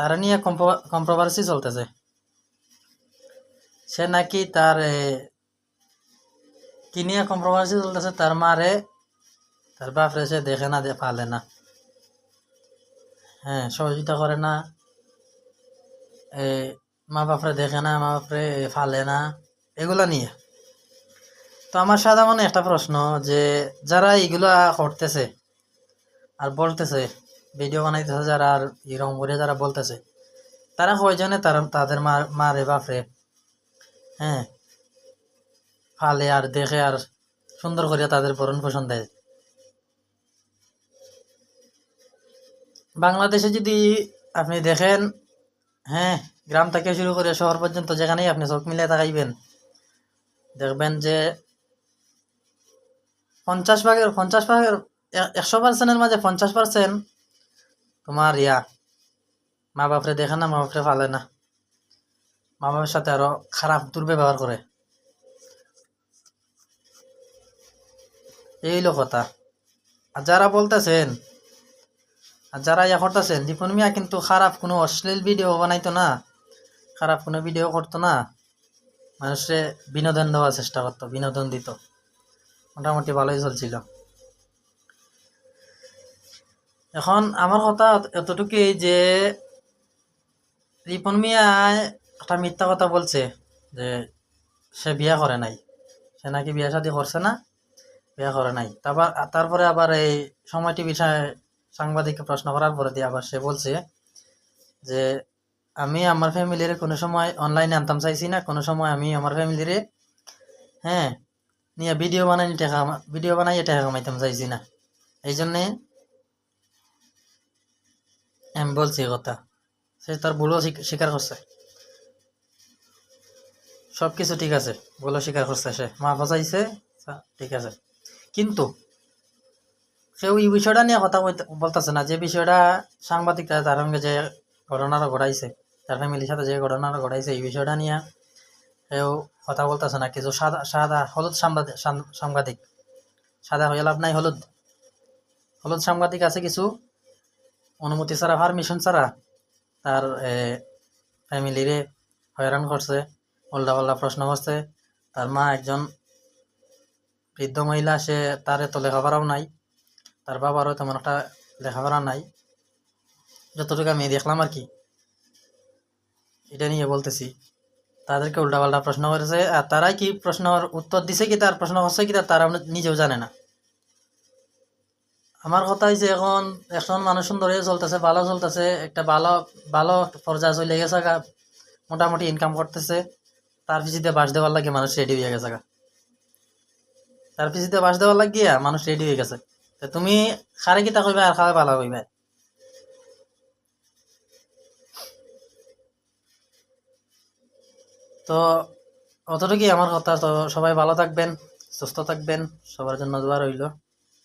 তারা নিয়ে কম্প্রোভার্সি চলতেছে। সে নাকি তার কি নিয়ে কম্প্রোভার্সি চলতেছে তার মারে তার বাপরে সে দেখে না পালে না। হ্যাঁ সহযোগিতা করে না। এ, মা বাপরে দেখে না মা বাপরে ফালে না। এগুলা নিয়ে। তো আমার সাদা মনে একটা প্রশ্ন যে যারা এগুলা করতেছে আর বলতেছে ভিডিও বানাইতেছে যারা আর এরকম করে যারা বলতেছে, তারা কয়জনে তারা, তাদের মারে বাপরে হ্যাঁ? ফালে আর দেখে আর সুন্দর করে তাদের ভরণ পোষণ দেয়। বাংলাদেশে যদি আপনি দেখেন হ্যাঁ গ্রাম থেকে শুরু করে শহর পর্যন্ত যেখানেই আপনি চোখ মিলে তাকাইবেন, দেখবেন যে পঞ্চাশ ভাগের পঞ্চাশ ভাগের একশো পার্সেন্টের মাঝে পঞ্চাশ পার্সেন্ট তোমার ইয়া, মা বাপরে দেখে না, মা বাপরে ফালে না। মা বাপের সাথে আরও খারাপ দুর্ব্যবহার করে। এই হলো কথা। আর যারা বলতেছেন, আর যারা ইয়া করতেছেন, দীপন মিয়া কিন্তু খারাপ কোনো অশ্লীল ভিডিও বানাইতো না, খারাপ কোনো ভিডিও করতো না। মানুষে বিনোদন দেওয়ার চেষ্টা করতো, বিনোদন দিত। মোটামুটি ভালোই চলছিল। এখন আমার কথা এতটুকুই যে রিপন মিয়া একটা মিথ্যা কথা বলছে যে, সে বিয়া করে নাই। সে নাকি বিয়া শাদি করছে না? বিয়া করে নাই। তারপর তারপরে আবার এই সময়টি বিষয়ে সাংবাদিককে প্রশ্ন করার পরে দিয়ে আবার সে বলছে যে, আমি আমার ফ্যামিলির কোনো সময় অনলাইনে আনতাম চাইছি না, কোনো সময় আমি আমার ফ্যামিলিরে হ্যাঁ নিয়ে ভিডিও বানাই টাকা ভিডিও বানাই টাকা কামাইতাম চাইছি না। এই জন্যে আমি বলছি কথা সে তার ভুলও স্বীকার করছে। সব কিছু ঠিক আছে, ভুলও স্বীকার করছে সে। মা ফসাইছে ঠিক আছে। কিন্তু সেও এই বিষয়টা নিয়ে কথা বলতেছে না। যে বিষয়টা সাংবাদিকরা তার সঙ্গে যে ঘটনাটা ঘটাইছে, তার ফ্যামিলির সাথে যে ঘটনাটা ঘটাইছে, এই বিষয়টা নিয়ে সেও কথা বলতেছে না। কিছু সাদা সাদা, হলুদ সাংবাদিক সাংবাদিক। সাদা হয়ে লাভ নাই, হলুদ। হলুদ সাংবাদিক আছে কিছু। অনুমতি ছাড়া পারমিশন ছাড়া তার ফ্যামিলিরে হয়রান করছে উল্টা পাল্টা প্রশ্ন করছে। তার মা একজন বৃদ্ধ মহিলা, সে তার এত লেখাপড়াও নাই, তার বাবারও তেমন একটা লেখাপড়া নাই। যতটুকু আমি দেখলাম আর কি, এটা নিয়ে বলতেছি। তাদেরকে উল্টাপাল্টা প্রশ্ন করেছে, আর তারাই কি প্রশ্নের উত্তর দিছে কি, তার প্রশ্ন হচ্ছে কি তারা নিজেও জানে না। আমার কথা হয়েছে এখন এখন মানুষ সুন্দর চলতেছে, ভালো চলতেছে, একটা ভালো ভালো পর্যায়ে চলে গেছে মোটামুটি ইনকাম করতেছে। তার পিছিয়ে বাস দেওয়ার লাগে মানুষ রেডি হয়ে গেছে তার পিছিয়ে বাস দেওয়ার লাগিয়া মানুষ রেডি হয়ে গেছে। তো তুমি খারে কিতা কইবা আর খাওয়া ভালো কইবা? তো অতটুকুই আমার কথা। তো সবাই ভালো থাকবেন, সুস্থ থাকবেন, সবার জন্য দোয়া রইল।